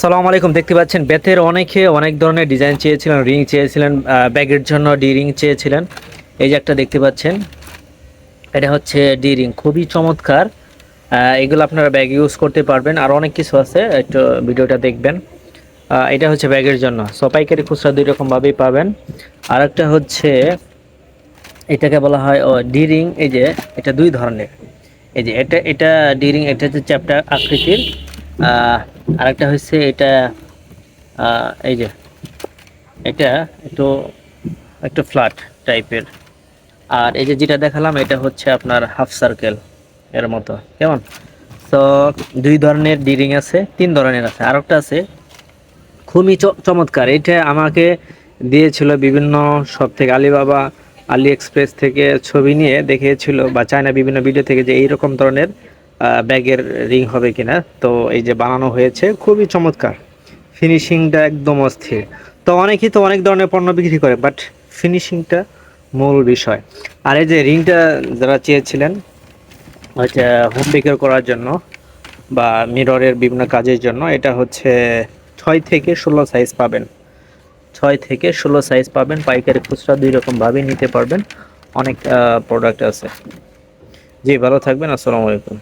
সালাম আলাইকুম। দেখতে পাচ্ছেন, বেতের অনেকে অনেক ধরনের ডিজাইন চেয়েছিলেন, রিং চেয়েছিলেন ব্যাগের জন্য ডি রিং চেয়েছিলেন। এই যে একটা দেখতে পাচ্ছেন, এটা হচ্ছে ডি রিং। খুবই চমৎকার। এগুলো আপনারা ব্যাগ ইউজ করতে পারবেন। আর অনেক কিছু আছে, একটু ভিডিওটা দেখবেন। এটা হচ্ছে ব্যাগের জন্য। সো, পাইকারি খুচরা দুই রকমভাবেই পাবেন। আর একটা হচ্ছে, এটাকে বলা হয়, ও, ডি রিং। এই যে, এটা দুই ধরনের। এই যে, এটা এটা ডি রিং, এটা হচ্ছে চ্যাপ্টার আকৃতির। আরেকটা হচ্ছে এটা এই যে, এটা একটু একটু ফ্ল্যাট টাইপের আর এই যে যেটা দেখালাম, এটা হচ্ছে আপনার হাফ সার্কেল এর মতো। কেমন? তো দুই ধরনের ডিরিং আছে, তিন ধরনের আছে। আরেকটা আছে, খুবই চমৎকার। এটা আমাকে দিয়েছিল বিভিন্ন সব থেকে আলিবাবা আলি এক্সপ্রেস থেকে ছবি নিয়ে দেখিয়েছিল, বা চায়না বিভিন্ন ভিডিও থেকে যে এইরকম ধরনের ব্যাগের রিং হবে কিনা। তো এই যে বানানো হয়েছে, খুবই চমৎকার। ফিনিশিংটা একদম অস্থির। তো অনেকেই তো অনেক ধরনের পণ্য বিক্রি করে বাট ফিনিশিংটা মূল বিষয়। আর এই যে রিংটা যারা চেয়েছিলেন, হচ্ছে হোম বেকার করার জন্য বা মিররের বিভিন্ন কাজের জন্য, এটা হচ্ছে ছয় থেকে ষোলো সাইজ পাবেন। ছয় থেকে ষোলো সাইজ পাবেন, পাইকারি খুচরা দুই রকমভাবেই নিতে পারবেন। অনেক প্রোডাক্ট আছে। জি, ভালো থাকবেন, আসসালামু আলাইকুম।